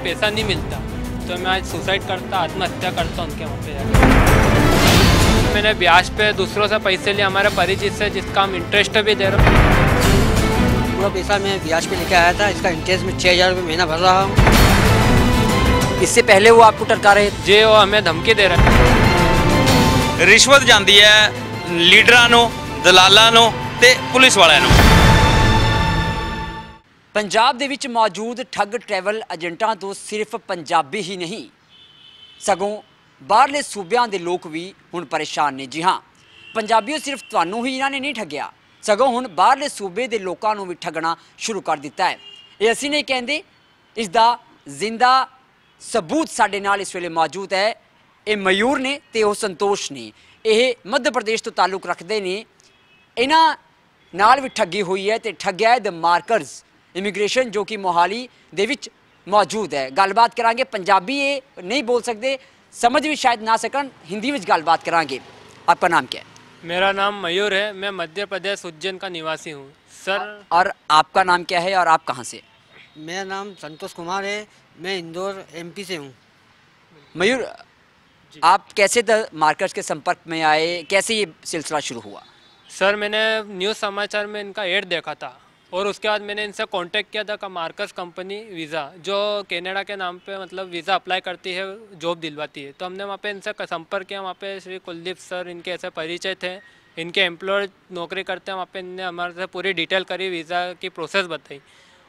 पैसा नहीं मिलता तो मैं आज सुसाइड करता आत्महत्या करता उनके वहाँ पे जाकर मैंने ब्याज पे दूसरों से पैसे लिए हमारे परिचित से जिसका हम इंटरेस्ट भी दे रहे हैं पूरा पैसा मैं ब्याज पे लेके आया था इसका इंटरेस्ट में छः हज़ार रुपये महीना भर रहा हूँ इससे पहले वो आपको टरका रहे थे जे वो हमें धमकी दे रहे हैं ਰਿਸ਼ਵਤ ਜਾਂਦੀ ਹੈ ਲੀਡਰਾਂ ਨੂੰ ਦਲਾਲਾਂ ਨੂੰ ਤੇ ਪੁਲਿਸ ਵਾਲਿਆਂ ਨੂੰ ਪੰਜਾਬ ਦੇ ਵਿੱਚ ਮੌਜੂਦ ਠੱਗ ਟਰੈਵਲ ਏਜੰਟਾਂ ਤੋਂ ਸਿਰਫ ਪੰਜਾਬੀ ਹੀ ਨਹੀਂ, ਸਗੋਂ ਬਾਹਰਲੇ ਸੂਬਿਆਂ ਦੇ ਲੋਕ ਵੀ ਹੁਣ ਪਰੇਸ਼ਾਨ ਨੇ। ਜੀ ਹਾਂ, ਪੰਜਾਬੀਓ ਸਿਰਫ ਤੁਹਾਨੂੰ ਹੀ ਇਹਨਾਂ ਨੇ ਨਹੀਂ ਠੱਗਿਆ, ਸਗੋਂ ਹੁਣ ਬਾਹਰਲੇ ਸੂਬੇ ਦੇ ਲੋਕਾਂ ਨੂੰ ਵੀ ਠੱਗਣਾ ਸ਼ੁਰੂ ਕਰ ਦਿੱਤਾ ਹੈ। ਇਹ ਅਸੀਂ ਨਹੀਂ ਕਹਿੰਦੇ, ਇਸ ਦਾ ਜ਼ਿੰਦਾ ਸਬੂਤ ਸਾਡੇ ਨਾਲ ਇਸ ਵੇਲੇ ਮੌਜੂਦ ਹੈ। ਇਹ ਮਯੂਰ ਨੇ ਤੇ ਉਹ ਸੰਤੋਸ਼ ਨੇ। ਇਹ ਮੱਧ ਪ੍ਰਦੇਸ਼ ਤੋਂ ਤਾਲੁਕ ਰੱਖਦੇ ਨੇ। ਇਹਨਾਂ ਨਾਲ ਵੀ ਠੱਗੀ ਹੋਈ ਹੈ ਤੇ ਠੱਗਿਆ ਹੈ ਦ ਮਾਰਕਰਸ ਇਮੀਗ੍ਰੇਸ਼ਨ ਜੋ ਕਿ ਮੋਹਾਲੀ ਦੇ ਵਿੱਚ ਮੌਜੂਦ ਹੈ ਗੱਲਬਾਤ ਕਰਾਂਗੇ ਪੰਜਾਬੀ ਇਹ ਨਹੀਂ ਬੋਲ ਸਕਦੇ ਸਮਝ ਵੀ ਸ਼ਾਇਦ ਨਾ ਸਕਣ ਹਿੰਦੀ ਵਿੱਚ ਗੱਲਬਾਤ ਕਰਾਂਗੇ ਆਪਕਾ ਨਾਮ क्या है मेरा नाम मयूर है मैं मध्य प्रदेश उज्जैन का निवासी हूँ सर और आपका नाम क्या है और आप कहाँ से मेरा नाम संतोष कुमार है मैं इंदौर एमपी से हूँ मयूर आप कैसे द मार्कर्स के संपर्क में आए कैसे ये सिलसिला शुरू हुआ सर मैंने न्यूज़ समाचार में इनका एड देखा था और उसके बाद मैंने इनसे कांटेक्ट किया था मार्कस कंपनी वीज़ा जो कनाडा के नाम पे मतलब वीज़ा अप्लाई करती है जॉब दिलवाती है। तो हमने वहाँ पे इनसे संपर्क किया, वहाँ पे श्री कुलदीप सर इनके ऐसे परिचय थे इनके एम्प्लॉय नौकरी करते हैं, वहाँ पे इनने हमारे से पूरी डिटेल करी वीज़ा की प्रोसेस बताई।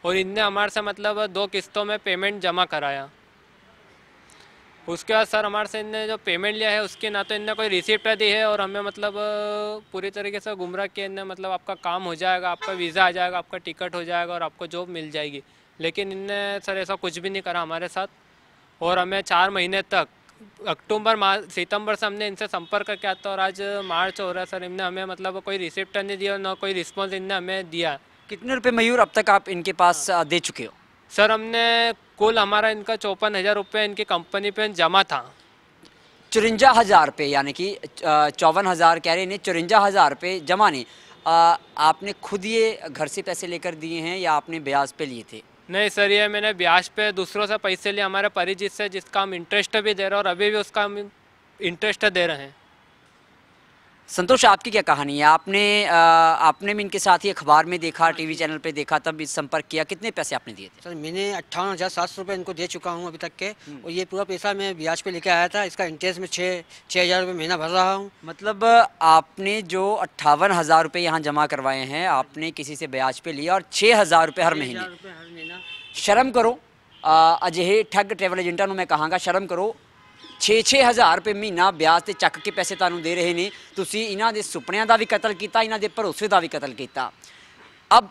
और इनने हमारे से मतलब दो किस्तों में पेमेंट जमा कराया। उसके बाद सर हमारे से इनने जो पेमेंट लिया है उसके ना तो इनने कोई रिसिप्ट दी है और हमें मतलब पूरी तरीके से गुमराह किया इनने मतलब आपका काम हो जाएगा आपका वीज़ा आ जाएगा आपका टिकट हो जाएगा और आपको जॉब मिल जाएगी। लेकिन इनने सर ऐसा कुछ भी नहीं करा हमारे साथ। और हमें चार महीने तक अक्टूबर माह सितंबर से हमने इनसे संपर्क किया था और आज मार्च हो रहा है सर इनने हमें मतलब कोई रिसिप्ट नहीं दिया और ना कोई रिस्पॉन्स इनने हमें दिया। कितने रुपये मयूर अब तक आप इनके पास दे चुके हो? सर हमने कुल हमारा इनका चौपन हज़ार रुपये इनकी कंपनी पे जमा था। चुरंजा हज़ार रुपये यानी कि चौवन हज़ार कह रहे हैं चुरंजा हज़ार रुपये जमा नहीं। अ, आपने खुद ये घर से पैसे लेकर दिए हैं या आपने ब्याज पे लिए थे? नहीं सर ये मैंने ब्याज पे दूसरों से पैसे लिए हमारे परिचित से जिसका हम इंटरेस्ट भी दे रहे हैं और अभी भी उसका हम इंटरेस्ट दे रहे हैं। संतोष आपकी क्या कहानी है? आपने आ, आपने भी इनके साथ ही अखबार में देखा हाँ टीवी चैनल पे देखा तब इस संपर्क किया कितने पैसे आपने दिए थे? सर मैंने अट्ठावन हज़ार सात सौ रुपये इनको दे चुका हूँ अभी तक के हम्म। और ये पूरा पैसा मैं ब्याज पे लेके आया था इसका इंटरेस्ट में छः छः हज़ार रुपये महीना भर रहा हूँ। मतलब आपने जो अट्ठावन हज़ार रुपये यहाँ जमा करवाए हैं आपने किसी से ब्याज पे लिया और छः हज़ार रुपये हर महीने। शर्म करो अजय ठग ट्रेवल एजेंटा मैं कहाँगा शर्म करो 6-6000 हज़ार रुपये महीना ब्याज से चक के पैसे ਦੇ दे रहे हैं तुम ਦੇ सुपन का भी कतल किया इन्हों भरोसे का भी कतल किया अब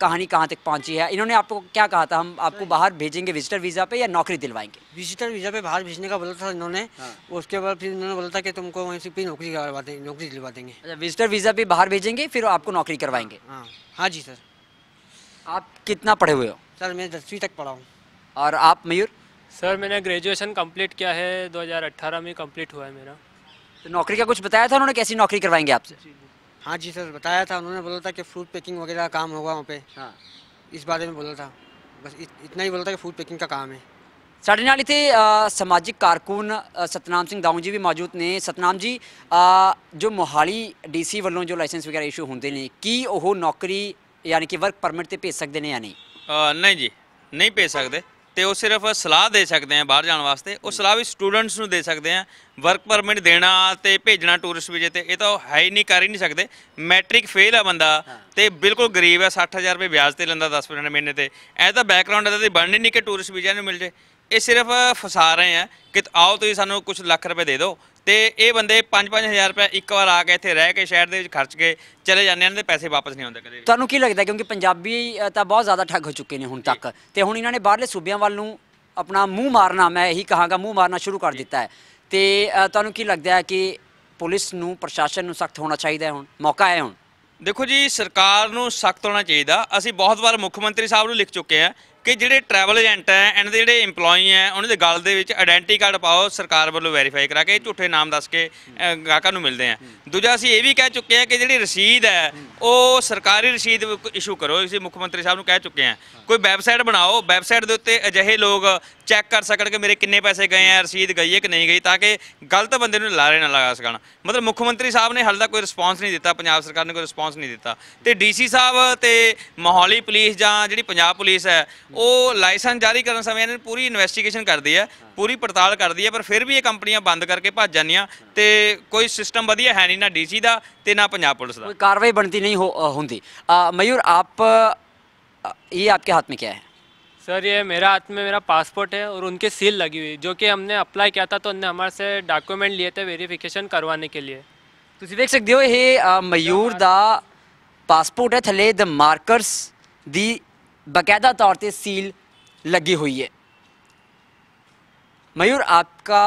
कहानी कहाँ तक पहुँची है? इन्होंने आपको क्या कहा था? हम आपको बाहर भेजेंगे विजिटर वीज़ा पे या नौकरी दिलवाएँगे? विजिटर वीज़ा पे बाहर भेजने का बोला था इन्होंने। हाँ। उसके बाद फिर इन्होंने बोला था कि तुमको वहीं से फिर नौकरी करवा देंगे नौकरी दिलवा देंगे। अच्छा विजिटर वीज़ा पे बाहर भेजेंगे फिर आपको नौकरी करवाएँगे? हाँ, हाँ। हाँ जी सर। आप कितना पढ़े हुए हो? सर मैं दसवीं तक पढ़ा हूँ। और आप मयूर? सर मैंने ग्रेजुएशन कंप्लीट किया है 2018 में कंप्लीट हुआ है मेरा तो नौकरी का कुछ बताया था उन्होंने कैसी नौकरी करवाएंगे आपसे हाँ जी सर बताया था उन्होंने बोला था कि फ्रूट पैकिंग वगैरह का काम होगा वहाँ पे हाँ इस बारे में बोला था बस इत, इतना ही बोला था कि फूड पैकिंग का काम है ਸਾਡੇ ਨਾਲ ਇੱਥੇ ਅ, ਸਮਾਜਿਕ ਕਾਰਕੁਨ ਅ, ਸਤਨਾਮ ਸਿੰਘ ਦਾਊ ਜੀ ਵੀ ਮੌਜੂਦ ਨੇ ਸਤਨਾਮ ਜੀ ਅ, ਜੋ ਮੋਹਾਲੀ ਡੀਸੀ ਵੱਲੋਂ ਜੋ ਲਾਇਸੈਂਸ ਵਗੈਰਾ ਇਸ਼ੂ ਹੁੰਦੇ ਨੇ ਕੀ ਉਹ ਨੌਕਰੀ ਯਾਨੀ ਕਿ ਵਰਕ ਪਰਮਿਟ ਤੇ ਭੇਜ ਸਕਦੇ ਨੇ ਜਾਂ ਨਹੀਂ ਅ, ਨਹੀਂ ਜੀ ਨਹੀਂ ਭੇਜ ਸਕਦੇ ਤੇ ਉਹ ਸਿਰਫ ਸਲਾਹ ਦੇ ਸਕਦੇ ਆ ਬਾਹਰ ਜਾਣ ਵਾਸਤੇ। ਉਹ ਸਲਾਹ ਵੀ ਸਟੂਡੈਂਟਸ ਨੂੰ ਦੇ ਸਕਦੇ ਆ। ਵਰਕ ਪਰਮਿਟ ਦੇਣਾ ਤੇ ਭੇਜਣਾ ਟੂਰਿਸਟ ਵੀਜ਼ੇ ਤੇ ਇਹ ਤਾਂ ਉਹ ਹੈ ਹੀ ਨਹੀਂ ਕਰ ਹੀ ਨਹੀਂ ਸਕਦੇ। ਮੈਟ੍ਰਿਕ ਫੇਲ ਆ ਬੰਦਾ ਤੇ ਬਿਲਕੁਲ ਗਰੀਬ ਹੈ 60000 ਰੁਪਏ ਵਿਆਜ ਤੇ ਲੈਂਦਾ 10% ਮਹੀਨੇ ਤੇ। ਇਹ ਤਾਂ ਬੈਕਗ੍ਰਾਉਂਡ ਇਹਦਾ ਤੇ ਬਣਨੀ ਨਹੀਂ ਕਿ ਟੂਰਿਸਟ ਵੀਜ਼ਾ ਨੂੰ ਮਿਲ ਜੇ। ਇਹ ਸਿਰਫ ਫਸਾ ਰਹੇ ਆ ਕਿ ਆਓ ਤੁਸੀਂ ਸਾਨੂੰ ਕੁਝ ਲੱਖ ਰੁਪਏ ਦੇ ਦਿਓ। ਤੇ ਇਹ ਬੰਦੇ 5-5000 ਰੁਪਏ ਇੱਕ ਵਾਰ ਆ ਕੇ ਇੱਥੇ ਰਹਿ ਕੇ ਸ਼ਹਿਰ ਦੇ ਵਿੱਚ ਖਰਚ ਕੇ ਚਲੇ ਜਾਂਦੇ ਇਹਨਾਂ ਦੇ ਪੈਸੇ ਵਾਪਸ ਨਹੀਂ ਆਉਂਦੇ ਕਦੇ ਤੁਹਾਨੂੰ ਕੀ ਲੱਗਦਾ ਕਿਉਂਕਿ ਪੰਜਾਬੀ ਤਾਂ ਬਹੁਤ ਜ਼ਿਆਦਾ ਠੱਗ ਹੋ ਚੁੱਕੇ ਨੇ ਹੁਣ ਤੱਕ। ਤੇ ਹੁਣ ਇਹਨਾਂ ਨੇ ਬਾਹਰਲੇ ਸੂਬਿਆਂ ਵੱਲ ਨੂੰ ਆਪਣਾ ਮੂੰਹ ਮਾਰਨਾ ਮੈਂ ਇਹੀ ਕਹਾਂਗਾ ਮੂੰਹ ਮਾਰਨਾ ਸ਼ੁਰੂ ਕਰ ਦਿੱਤਾ ਹੈ। ਤੇ ਤੁਹਾਨੂੰ ਕੀ ਲੱਗਦਾ ਹੈ ਕਿ ਪੁਲਿਸ ਨੂੰ ਪ੍ਰਸ਼ਾਸਨ ਨੂੰ ਸਖਤ ਹੋਣਾ ਚਾਹੀਦਾ ਹੈ ਹੁਣ? ਮੌਕਾ ਹੈ ਹੁਣ? ਦੇਖੋ ਜੀ ਸਰਕਾਰ ਨੂੰ ਸਖਤ ਹੋਣਾ ਚਾਹੀਦਾ। ਅਸੀਂ ਬਹੁਤ ਵਾਰ ਮੁੱਖ ਮੰਤਰੀ ਸਾਹਿਬ ਨੂੰ ਲਿਖ ਚੁੱਕੇ ਆ ਕਿ ਜਿਹੜੇ ਟਰੈਵਲ ਏਜੰਟ ਹੈ ਇਹਨਾਂ ਦੇ ਜਿਹੜੇ EMPLOYE ਹੈ ਉਹਨਾਂ ਦੇ ਗਲ ਦੇ ਵਿੱਚ ਆਇਡੈਂਟੀ ਕਾਰਡ ਪਾਓ ਸਰਕਾਰ ਵੱਲੋਂ ਵੈਰੀਫਾਈ ਕਰਾ ਕੇ ਝੂਠੇ ਨਾਮ ਦੱਸ ਕੇ ਅ, ਗਾਹਕਾਂ ਨੂੰ ਮਿਲਦੇ ਆ। ਦੂਜਾ ਅਸੀਂ ਇਹ ਵੀ ਕਹਿ ਚੁੱਕੇ ਆ ਕਿ ਜਿਹੜੀ ਰਸੀਦ ਹੈ ਉਹ ਸਰਕਾਰੀ ਰਸੀਦ ਇਸ਼ੂ ਕਰੋ ਅਸੀਂ ਮੁੱਖ ਮੰਤਰੀ ਸਾਹਿਬ ਨੂੰ ਕਹਿ ਚੁੱਕੇ ਆ ਕੋਈ ਵੈਬਸਾਈਟ ਬਣਾਓ ਵੈਬਸਾਈਟ ਦੇ ਉੱਤੇ ਅਜਿਹੇ ਲੋਕ ਚੈੱਕ ਕਰ ਸਕਣ ਕਿ ਮੇਰੇ ਕਿੰਨੇ ਪੈਸੇ ਗਏ ਆ ਰਸੀਦ ਗਈ ਹੈ ਕਿ ਨਹੀਂ ਗਈ ਤਾਂ ਕਿ ਗਲਤ ਬੰਦੇ ਨੂੰ ਲਾਰੇ ਨਾ ਲਗਾ ਸਕਣ। ਮਤਲਬ ਮੁੱਖ ਮੰਤਰੀ ਸਾਹਿਬ ਨੇ ਹਾਲੇ ਤੱਕ ਕੋਈ ਰਿਸਪਾਂਸ ਨਹੀਂ ਦਿੱਤਾ ਪੰਜਾਬ ਸਰਕਾਰ ਨੇ ਕੋਈ ਰਿਸਪਾਂਸ ਨਹੀਂ ਦਿੱਤਾ। ਤੇ ਡੀਸੀ ਸਾਹਿਬ ਤੇ ਮੋਹਾਲੀ ਪੁਲਿਸ ਜਾਂ ਜਿਹੜੀ ਪੰਜਾਬ ਪੁਲਿਸ ਹੈ ਉਹ ਲਾਇਸੈਂਸ ਜਾਰੀ ਕਰਨ ਸਮੇਂ ਇਹਨਾਂ ਨੇ ਪੂਰੀ ਇਨਵੈਸਟੀਗੇਸ਼ਨ ਕਰਦੀ ਹੈ ਪੂਰੀ ਪੜਤਾਲ ਕਰਦੀ ਹੈ ਪਰ ਫਿਰ ਵੀ ਇਹ ਕੰਪਨੀਆਂ ਬੰਦ ਕਰਕੇ ਭੱਜ ਜਾਂਦੀਆਂ ਤੇ ਕੋਈ ਸਿਸਟਮ ਵਧੀਆ ਹੈ ਨਹੀਂ ਨਾ ਡੀਸੀ ਦਾ ਤੇ ਨਾ ਪੰਜਾਬ ਪੁਲਿਸ ਦਾ कोई कार्रवाई बनती नहीं हो अ, होती अ, मयूर आप अ, ये आपके हाथ में क्या है सर ये मेरा हाथ में मेरा पासपोर्ट है और उनकी सील लगी हुई जो कि हमने अप्लाई किया था तो उनने हमारे से डॉक्यूमेंट लिए थे वेरिफिकेशन करवाने के लिए ਤੁਸੀਂ ਵੇਖ ਸਕਦੇ ਹੋ ਇਹ ਅ, ਮਯੂਰ ਦਾ ਪਾਸਪੋਰਟ ਹੈ ਥੱਲੇ ਦ ਮਾਰਕਰਸ ਦੀ बाकायदा तौर पर सील लगी हुई है। मयूर आपका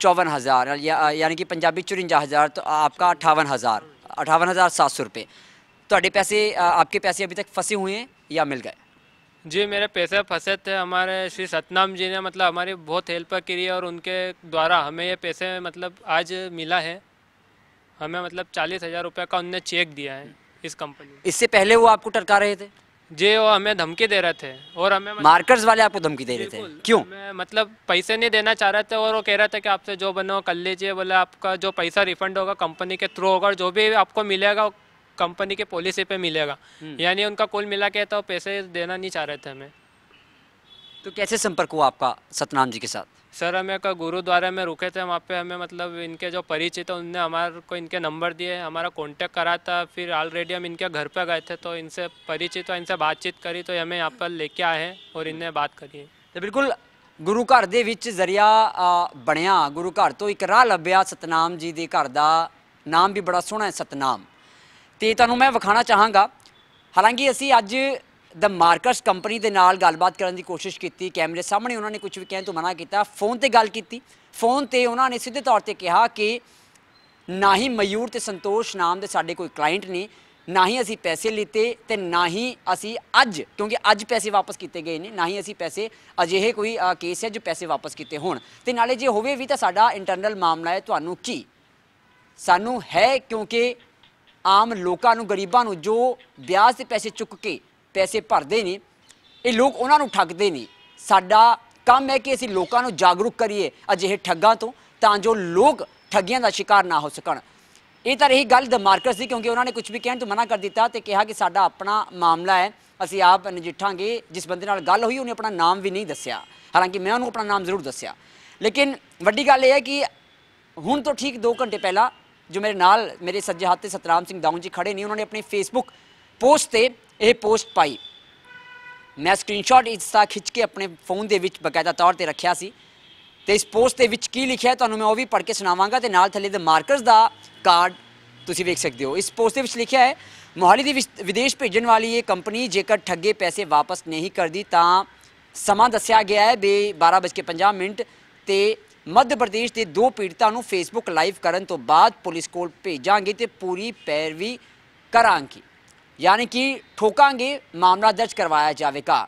चौवन हज़ार या, यानी कि पंजाबी चुरंजा हज़ार तो आपका अठावन हज़ार अठावन हज़ार सात सौ रुपये थोड़े पैसे आपके पैसे अभी तक फंसे हुए हैं या मिल गए? जी मेरे पैसे फंसे थे हमारे श्री सतनाम जी ने मतलब हमारी बहुत हेल्प करी है और उनके द्वारा हमें ये पैसे मतलब आज मिला है। हमें मतलब चालीस हज़ार रुपये का उनने चेक दिया है इस कंपनी इससे पहले वो आपको टरका रहे थे? जी वो हमें धमकी दे रहे थे और हमें मतलब- मार्कर्स वाले आपको धमकी दे रहे थे? क्यों? मतलब पैसे नहीं देना चाह रहे थे और वो कह रहे थे कि आपसे जो बनो कर लीजिए बोले आपका जो पैसा रिफंड होगा कंपनी के थ्रू होगा जो भी आपको मिलेगा कंपनी के पॉलिसी पे मिलेगा। यानी उनका कुल मिला के तो पैसे देना नहीं चाह रहे थे हमें। तो कैसे संपर्क हुआ आपका सतनाम जी के साथ? सर हमें का गुरुद्वारा में रुके थे वहाँ पे हमें मतलब इनके जो परिचित है उनने हमारे को इनके नंबर दिए हमारा कांटेक्ट करा था फिर ऑलरेडी हम इनके घर पे गए थे तो इनसे परिचित हुआ इनसे बातचीत करी तो ये हमें यहाँ पर लेके आए हैं और इनने बात करी है ਤੇ ਬਿਲਕੁਲ ਗੁਰੂ ਘਰ ਦੇ ਵਿੱਚ ਜ਼ਰੀਆ ਅ, ਬਣਿਆ ਗੁਰੂ ਘਰ ਤੋਂ ਇੱਕ ਰਾਹ ਲੱਭਿਆ ਸਤਨਾਮ ਜੀ ਦੇ ਘਰ ਦਾ ਨਾਮ ਵੀ ਬੜਾ ਸੋਹਣਾ ਹੈ ਸਤਨਾਮ ਤੇ ਤੁਹਾਨੂੰ ਮੈਂ ਵਿਖਾਣਾ ਚਾਹਾਂਗਾ ਹਾਲਾਂਕਿ ਅਸੀਂ ਅੱਜ ਦ ਮਾਰਕਰਸ ਕੰਪਨੀ ਦੇ ਨਾਲ ਗੱਲਬਾਤ ਕਰਨ ਦੀ ਕੋਸ਼ਿਸ਼ ਕੀਤੀ, ਕੈਮਰੇ ਸਾਹਮਣੇ ਉਹਨਾਂ ਨੇ ਕੁਝ ਵੀ ਕਹਿਣ ਤੋਂ ਮਨਾ ਕੀਤਾ ਫੋਨ ਤੇ ਗੱਲ ਕੀਤੀ। ਫੋਨ ਤੇ ਉਹਨਾਂ ਨੇ ਸਿੱਧੇ ਤੌਰ ਤੇ ਕਿਹਾ ਕਿ ਨਾ ਹੀ ਮਯੂਰ ਤੇ ਸੰਤੋਸ਼ ਨਾਮ ਦੇ ਸਾਡੇ ਕੋਈ ਕਲਾਇੰਟ ਨੇ, ਨਾ ਹੀ ਅਸੀਂ ਪੈਸੇ ਲਿੱਤੇ ਤੇ ਨਾ ਹੀ ਅਸੀਂ ਅੱਜ, ਕਿਉਂਕਿ ਅੱਜ ਪੈਸੇ ਵਾਪਸ ਕੀਤੇ ਗਏ ਨੇ, ਨਾ ਹੀ ਅਸੀਂ ਪੈਸੇ, ਅਜਿਹੇ ਕੋਈ ਕੇਸ ਹੈ ਜੋ ਪੈਸੇ ਵਾਪਸ ਕੀਤੇ ਹੋਣ। ਤੇ ਨਾਲੇ ਜੇ ਹੋਵੇ ਵੀ ਤਾਂ ਸਾਡਾ ਇੰਟਰਨਲ ਮਾਮਲਾ ਹੈ, ਤੁਹਾਨੂੰ ਕੀ? ਸਾਨੂੰ ਹੈ ਕਿਉਂਕਿ ਆਮ ਲੋਕਾਂ ਨੂੰ, ਗਰੀਬਾਂ ਨੂੰ ਜੋ ਵਿਆਜ ਤੇ ਪੈਸੇ ਚੁੱਕ ਕੇ ਪੈਸੇ ਭਰਦੇ ਨੇ ਇਹ ਲੋਕ ਉਹਨਾਂ ਨੂੰ ਠੱਗਦੇ ਨੇ ਸਾਡਾ ਕੰਮ ਹੈ ਕਿ ਅਸੀਂ ਲੋਕਾਂ ਨੂੰ ਜਾਗਰੂਕ ਕਰੀਏ ਅਜਿਹੇ ਠੱਗਾਂ ਤੋਂ, ਤਾਂ ਜੋ ਲੋਕ ਠੱਗੀਆਂ ਦਾ ਸ਼ਿਕਾਰ ਨਾ ਹੋ ਸਕਣ। ਇਹ ਤਾਂ ਰਹੀ ਗੱਲ ਦ ਮਾਰਕਸ ਦੀ, ਕਿਉਂਕਿ ਉਹਨਾਂ ਨੇ ਕੁਝ ਵੀ ਕਹਿਣ ਤੋਂ ਮਨਾ ਕਰ ਦਿੱਤਾ ਤੇ ਕਿਹਾ ਕਿ ਸਾਡਾ ਆਪਣਾ ਮਾਮਲਾ ਹੈ, ਅਸੀਂ ਆਪ ਨਜਿੱਠਾਂਗੇ। ਜਿਸ ਬੰਦੇ ਨਾਲ ਗੱਲ ਹੋਈ, ਉਹਨੇ ਆਪਣਾ ਨਾਮ ਵੀ ਨਹੀਂ ਦੱਸਿਆ। ਹਾਲਾਂਕਿ ਮੈਂ ਉਹਨੂੰ ਆਪਣਾ ਨਾਮ ਜ਼ਰੂਰ ਦੱਸਿਆ। ਲੇਕਿਨ ਵੱਡੀ ਗੱਲ ਇਹ ਹੈ ਕਿ ਹੁਣ ਤੋਂ ਠੀਕ 2 ਘੰਟੇ ਪਹਿਲਾਂ ਜੋ ਮੇਰੇ ਨਾਲ ਮੇਰੇ ਸੱਜੇ ਹੱਥ ਤੇ ਸਤਰਾਮ ਸਿੰਘ ਦਾਊਂ ਜੀ ਖੜੇ ਨੇ, ਉਹਨਾਂ ਨੇ ਆਪਣੀ ਫੇਸਬੁੱਕ ਪੋਸਟ ਤੇ ਇਹ ਪੋਸਟ ਪਾਈ। ਮੈਂ ਸਕਰੀਨਸ਼ਾਟ ਇਸ ਦਾ ਖਿੱਚ ਕੇ ਆਪਣੇ ਫੋਨ ਦੇ ਵਿੱਚ ਬਕਾਇਦਾ ਤੌਰ ਤੇ ਰੱਖਿਆ ਸੀ। ਤੇ ਇਸ ਪੋਸਟ ਦੇ ਵਿੱਚ ਕੀ ਲਿਖਿਆ ਤੁਹਾਨੂੰ ਮੈਂ ਉਹ ਵੀ ਪੜ੍ਹ ਕੇ ਸੁਣਾਵਾਂਗਾ ਤੇ ਨਾਲ ਥੱਲੇ ਦੇ ਮਾਰਕਰਸ ਦਾ ਕਾਰਡ ਤੁਸੀਂ ਵੇਖ ਸਕਦੇ ਹੋ। ਇਸ ਪੋਸਟ ਦੇ ਵਿੱਚ ਲਿਖਿਆ ਹੈ, ਮੋਹਾਲੀ ਦੀ ਵਿਸ- ਵਿਦੇਸ਼ ਭੇਜਣ ਵਾਲੀ ਇਹ ਕੰਪਨੀ ਜੇਕਰ ਠੱਗੇ ਪੈਸੇ ਵਾਪਸ ਨਹੀਂ ਕਰਦੀ ਤਾਂ ਸਮਾਂ ਦੱਸਿਆ ਗਿਆ ਹੈ ਬੇ 12:50 ਮਿੰਟ ਤੇ ਮੱਧ ਪ੍ਰਦੇਸ਼ ਦੇ ਦੋ ਪੀੜਤਾਂ ਨੂੰ ਫੇਸਬੁੱਕ ਲਾਈਵ ਕਰਨ ਤੋਂ ਬਾਅਦ ਪੁਲਿਸ ਕੋਲ ਭੇਜਾਂਗੇ ਤੇ ਪੂਰੀ ਪੈਰਵੀ ਕਰਾਂਗੇ। ਯਾਨੀ ਕਿ ਠੋਕਾਂਗੇ ਮਾਮਲਾ ਦਰਜ ਕਰਵਾਇਆ ਜਾਵੇਗਾ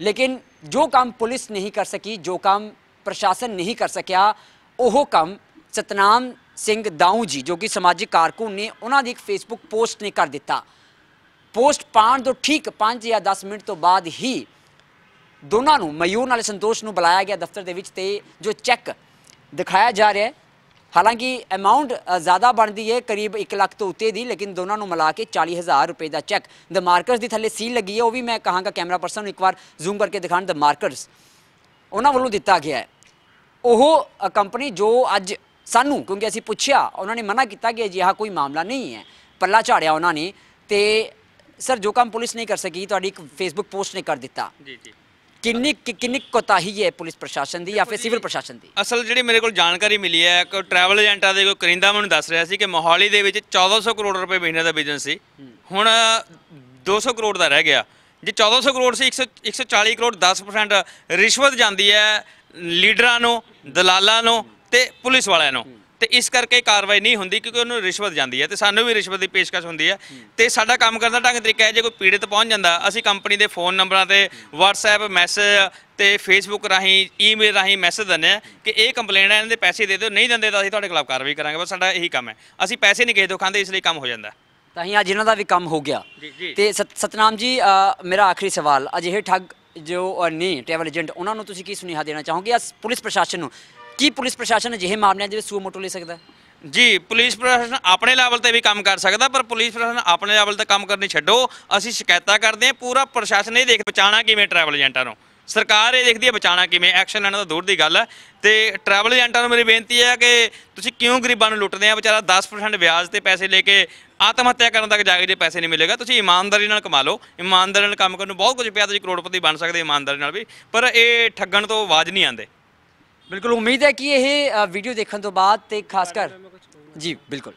ਲੇਕਿਨ ਜੋ ਕੰਮ ਪੁਲਿਸ ਨਹੀਂ ਕਰ ਸਕੀ ਜੋ ਕੰਮ ਪ੍ਰਸ਼ਾਸਨ ਨਹੀਂ ਕਰ ਸਕਿਆ ਉਹ ਕੰਮ ਸਤਨਾਮ ਸਿੰਘ ਦਾਊ ਜੀ ਜੋ ਕਿ ਸਮਾਜਿਕ ਕਾਰਕੁਨ ਨੇ ਉਹਨਾਂ ਦੀ ਇੱਕ ਫੇਸਬੁੱਕ ਪੋਸਟ ਨੇ ਕਰ ਦਿੱਤਾ ਪੋਸਟ ਪਾਉਣ ਤੋਂ ਠੀਕ 5 ਜਾਂ 10 ਮਿੰਟ ਤੋਂ ਬਾਅਦ ਹੀ ਦੋਨਾਂ ਨੂੰ ਮਯੂਰ ਨਾਲ ਸੰਤੋਸ਼ ਨੂੰ ਬੁਲਾਇਆ ਗਿਆ ਦਫ਼ਤਰ ਦੇ ਵਿੱਚ ਤੇ ਜੋ ਚੈੱਕ ਦਿਖਾਇਆ ਜਾ ਰਿਹਾ ਹੈ ਹਾਲਾਂਕਿ ਅਮਾਉਂਟ ਜ਼ਿਆਦਾ ਬਣਦੀ ਹੈ ਕਰੀਬ 1 ਲੱਖ ਤੋਂ ਉੱਤੇ ਦੀ, ਲੇਕਿਨ ਦੋਨਾਂ ਨੂੰ ਮਿਲਾ ਕੇ 40000 ਰੁਪਏ ਦਾ ਚੈੱਕ ਦ ਮਾਰਕਰਸ ਦੀ ਥੱਲੇ ਸੀਲ ਲੱਗੀ ਹੈ, ਉਹ ਵੀ ਮੈਂ ਕਹਾਂਗਾ ਕੈਮਰਾ ਪਰਸਨ ਨੂੰ ਇੱਕ ਵਾਰ ਜ਼ੂਮ ਕਰਕੇ ਦਿਖਾਣ ਦ ਮਾਰਕਰਸ ਉਹਨਾਂ ਵੱਲੋਂ ਦਿੱਤਾ ਗਿਆ ਹੈ। ਉਹ ਕੰਪਨੀ ਜੋ ਅੱਜ ਸਾਨੂੰ, ਕਿਉਂਕਿ ਅਸੀਂ ਪੁੱਛਿਆ, ਉਹਨਾਂ ਨੇ ਮਨਾ ਕੀਤਾ ਕਿ ਅਜਿਹਾ ਕੋਈ ਮਾਮਲਾ ਨਹੀਂ ਹੈ। ਪੱਲਾ ਝਾੜਿਆ ਉਹਨਾਂ ਨੇ ਤੇ ਸਰ ਜੋ ਕੰਮ ਪੁਲਿਸ ਨਹੀਂ ਕਰ ਸਕੀ, ਤੁਹਾਡੀ ਇੱਕ ਫੇਸਬੁੱਕ ਪੋਸਟ ਨੇ ਕਰ ਦਿੱਤਾ। ਜੀ ਜੀ। ਕਿੰਨੀ ਕਿ- ਕਿੰਨੀ ਕੋਤਾਹੀ ਹੈ ਪੁਲਿਸ ਪ੍ਰਸ਼ਾਸਨ ਦੀ ਜਾਂ ਫਿਰ ਸਿਵਲ ਪ੍ਰਸ਼ਾਸਨ ਦੀ? ਅਸਲ ਜਿਹੜੀ ਮੇਰੇ ਕੋਲ ਜਾਣਕਾਰੀ ਮਿਲੀ ਹੈ ਕਿ ਟਰੈਵਲ ਏਜੰਟਾਂ ਦੇ ਕੋਈ ਕਰਿੰਦਾ ਮੈਨੂੰ ਦੱਸ ਰਿਹਾ ਸੀ ਕਿ ਮੋਹਾਲੀ ਦੇ ਵਿੱਚ 1400 ਕਰੋੜ ਰੁਪਏ ਮਹੀਨੇ ਦਾ ਬਿਜ਼ਨਸ ਸੀ। ਹੁਣ 200 ਕਰੋੜ ਦਾ ਰਹਿ ਗਿਆ। ਜੇ 1400 ਕਰੋੜ ਸੀ 100 140 ਕਰੋੜ 10% ਰਿਸ਼ਵਤ ਜਾਂਦੀ ਹੈ ਲੀਡਰਾਂ ਨੂੰ ਦਲਾਲਾਂ ਨੂੰ ਤੇ ਪੁਲਿਸ ਵਾਲਿਆਂ ਨੂੰ। ਤੇ ਇਸ ਕਰਕੇ ਕਾਰਵਾਈ ਨਹੀਂ ਹੁੰਦੀ ਕਿਉਂਕਿ ਉਹਨੂੰ ਰਿਸ਼ਵਤ ਜਾਂਦੀ ਹੈ ਤੇ ਸਾਨੂੰ ਵੀ ਰਿਸ਼ਵਤ ਦੀ ਪੇਸ਼ਕਸ਼ ਹੁੰਦੀ ਹੈ। ਤੇ ਸਾਡਾ ਕੰਮ ਕਰਨ ਦਾ ਢੰਗ ਤਰੀਕਾ ਹੈ ਜੇ ਕੋਈ ਪੀੜਤ ਪਹੁੰਚ ਜਾਂਦਾ ਅਸੀਂ ਕੰਪਨੀ ਦੇ ਫੋਨ ਨੰਬਰਾਂ ਤੇ WhatsApp ਮੈਸੇਜ ਤੇ Facebook ਰਾਹੀਂ ਈਮੇਲ ਰਾਹੀਂ ਮੈਸੇਜ ਦਿੰਦੇ ਆ ਕਿ ਇਹ ਕੰਪਲੇਂਟ ਹੈ ਇਹਨਾਂ ਦੇ ਪੈਸੇ ਦੇ ਦਿਓ ਨਹੀਂ ਦਿੰਦੇ ਤਾਂ ਅਸੀਂ ਤੁਹਾਡੇ ਖਿਲਾਫ ਕਾਰਵਾਈ ਕਰਾਂਗੇ ਬਸ ਸਾਡਾ ਇਹੀ ਕੰਮ ਹੈ। ਅਸੀਂ ਪੈਸੇ ਨਹੀਂ ਕਿਸੇ ਤੋਂ ਖਾਂਦੇ ਇਸ ਲਈ ਕੰਮ ਹੋ ਜਾਂਦਾ। ਤਾਂ ਹੀ ਅੱਜ ਇਹਨਾਂ ਦਾ ਵੀ ਕੰਮ ਹੋ ਗਿਆ। ਤੇ ਸਤ- ਸਤਨਾਮ ਜੀ ਮੇਰਾ ਆਖਰੀ ਸਵਾਲ ਅਜਿਹੇ ਠੱਗ ਜੋ ਅ, ਨੇ ਟਰੈਵਲ ਏਜੰਟ ਉਹਨਾਂ ਨੂੰ ਤੁਸੀਂ ਕੀ ਸੁਨੇਹਾ ਦੇਣਾ ਚਾਹੋਗੇ ਜਾਂ ਪੁਲਿਸ ਪ੍ਰਸ਼ਾਸਨ ਨੂੰ? ਕੀ ਪੁਲਿਸ ਪ੍ਰਸ਼ਾਸਨ ਅਜਿਹੇ ਮਾਮਲਿਆਂ ਦੇ ਵਿੱਚ ਸੂ ਮੋਟੋ ਲੈ ਸਕਦਾ? ਜੀ, ਪੁਲਿਸ ਪ੍ਰਸ਼ਾਸਨ ਆਪਣੇ ਲੈਵਲ ਤੇ ਵੀ ਕੰਮ ਕਰ ਸਕਦਾ, ਪਰ ਪੁਲਿਸ ਪ੍ਰਸ਼ਾਸਨ ਆਪਣੇ ਲੈਵਲ ਤੇ ਕੰਮ ਕਰਨੀ ਛੱਡੋ। ਅਸੀਂ ਸ਼ਿਕਾਇਤਾਂ ਕਰਦੇ ਹਾਂ, ਪੂਰਾ ਪ੍ਰਸ਼ਾਸਨ ਇਹ ਦੇਖ ਬਚਾਣਾ ਕਿਵੇਂ ਟਰੈਵਲ ਏਜੰਟਾਂ ਨੂੰ? ਸਰਕਾਰ ਇਹ ਦੇਖਦੀ ਹੈ ਬਚਾਣਾ ਕਿਵੇਂ? ਐਕਸ਼ਨ ਲੈਣਾ ਤਾਂ ਦੂਰ ਦੀ ਗੱਲ ਹੈ। ਤੇ ਟਰੈਵਲ ਏਜੰਟਾਂ ਨੂੰ ਮੇਰੀ ਬੇਨਤੀ ਹੈ ਕਿ ਤੁਸੀਂ ਕਿਉਂ ਗਰੀਬਾਂ ਨੂੰ ਲੁੱਟਦੇ ਆ ਵਿਚਾਰਾ 10% ਵਿਆਜ ਤੇ ਪੈਸੇ ਲੈ ਕੇ ਆਤਮ ਹੱਤਿਆ ਕਰਨ ਤੱਕ ਜਾ ਕੇ ਜੇ ਪੈਸੇ ਨਹੀਂ ਮਿਲੇਗਾ, ਤੁਸੀਂ ਇਮਾਨਦਾਰੀ ਨਾਲ ਕਮਾ ਲਓ। ਇਮਾਨਦਾਰੀ ਨਾਲ ਕੰਮ ਕਰਨ ਨੂੰ ਬਹੁਤ ਕੁਝ ਪਿਆ, ਤੁਸੀਂ ਕਰੋੜਪਤੀ ਬਣ ਸਕਦੇ ਇਮਾਨਦਾਰੀ ਨਾਲ ਵੀ। ਪਰ ਇਹ ਠੱਗਣ ਤੋਂ ਆਵਾਜ਼ ਨਹੀਂ ਆਉਂਦੇ। बिल्कुल उम्मीद है कि यह वीडियो देखने तो बाद खासकर। जी बिल्कुल।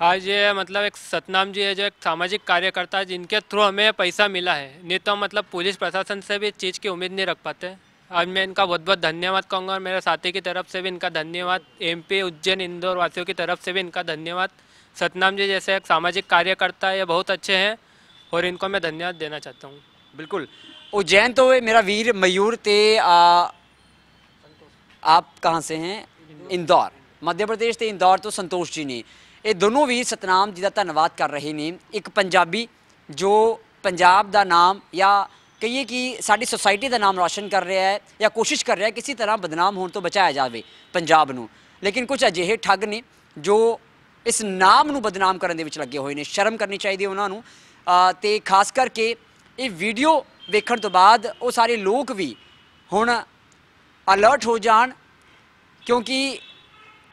हाँ जी मतलब एक सतनाम जी है जो एक सामाजिक कार्यकर्ता जिनके थ्रू हमें पैसा मिला है। नहीं तो मतलब पुलिस प्रशासन से भी चीज़ की उम्मीद नहीं रख पाते। आज मैं इनका बहुत बहुत धन्यवाद कहूँगा और मेरे साथी की तरफ़ से भी इनका धन्यवाद। एमपी उज्जैन इंदौर वासियों की तरफ़ से भी इनका धन्यवाद। सतनाम जी जैसे एक सामाजिक कार्यकर्ता ये बहुत अच्छे हैं और इनको मैं धन्यवाद देना चाहता हूँ। बिल्कुल। उज्जैन तो मेरा वीर मयूर थे ਆਪ ਕਹਾਂ ਸੇ ਹੈ ਇੰਦੌਰ ਮੱਧ ਪ੍ਰਦੇਸ਼ ਤੇ ਇੰਦੌਰ ਤੋਂ ਸੰਤੋਸ਼ ਜੀ ਨੇ ਇਹ ਦੋਨੋਂ ਵੀ ਸਤਨਾਮ ਜੀ ਦਾ ਧੰਨਵਾਦ ਕਰ ਰਹੇ ਨੇ ਇੱਕ ਪੰਜਾਬੀ ਜੋ ਪੰਜਾਬ ਦਾ ਨਾਮ ਜਾਂ ਕਹੀਏ ਕਿ ਸਾਡੀ ਸੋਸਾਇਟੀ ਦਾ ਨਾਮ ਰੌਸ਼ਨ ਕਰ ਰਿਹਾ ਹੈ ਜਾਂ ਕੋਸ਼ਿਸ਼ ਕਰ ਰਿਹਾ ਹੈ ਕਿਸੇ ਤਰ੍ਹਾਂ ਬਦਨਾਮ ਹੋਣ ਤੋਂ ਬਚਾਇਆ ਜਾਵੇ ਪੰਜਾਬ ਨੂੰ ਲੇਕਿਨ ਕੁਝ ਅਜਿਹੇ ਠੱਗ ਨੇ ਜੋ ਇਸ ਨਾਮ ਨੂੰ ਬਦਨਾਮ ਕਰਨ ਦੇ ਵਿੱਚ ਲੱਗੇ ਹੋਏ ਨੇ ਸ਼ਰਮ ਕਰਨੀ ਚਾਹੀਦੀ ਉਹਨਾਂ ਨੂੰ ਅ, ਤੇ ਖਾਸ ਕਰਕੇ ਇਹ ਵੀਡੀਓ ਵੇਖਣ ਤੋਂ ਬਾਅਦ ਉਹ ਸਾਰੇ ਲੋਕ ਵੀ ਹੁਣ ਅਲਰਟ ਹੋ ਜਾਣ, ਕਿਉਂਕਿ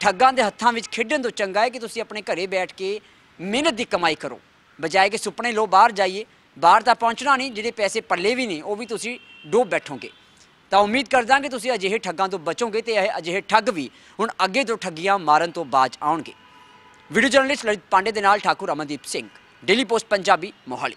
ਠੱਗਾਂ ਦੇ ਹੱਥਾਂ ਵਿੱਚ ਖੇਡਣ ਤੋਂ ਚੰਗਾ ਹੈ ਕਿ ਤੁਸੀਂ ਆਪਣੇ ਘਰੇ ਬੈਠ ਕੇ ਮਿਹਨਤ ਦੀ ਕਮਾਈ ਕਰੋ। ਬਜਾਏ ਕਿ ਸੁਪਨੇ ਲੋ ਬਾਹਰ ਜਾਈਏ, ਬਾਹਰ ਤਾਂ ਪਹੁੰਚਣਾ ਨਹੀਂ, ਜਿਹੜੇ ਪੈਸੇ ਪੱਲੇ ਵੀ ਨਹੀਂ ਉਹ ਵੀ ਤੁਸੀਂ ਡੋਬ ਬੈਠੋਗੇ। ਤਾਂ ਉਮੀਦ ਕਰਦਾ ਕਿ ਤੁਸੀਂ ਅਜਿਹੇ ਠੱਗਾਂ ਤੋਂ ਬਚੋਗੇ ਤੇ ਇਹ ਅਜਿਹੇ ਠੱਗ ਵੀ ਹੁਣ ਅੱਗੇ ਤੋਂ ਠੱਗੀਆਂ ਮਾਰਨ ਤੋਂ ਬਾਜ ਆਉਣਗੇ। ਵੀਡੀਓ ਜਰਨਲਿਸਟ ਲਲਿਤ ਪਾਂਡੇ ਦੇ ਨਾਲ ਠਾਕੁਰ ਅਮਨਦੀਪ ਸਿੰਘ, ਡੇਲੀ ਪੋਸਟ ਪੰਜਾਬੀ, ਮੋਹਾਲੀ।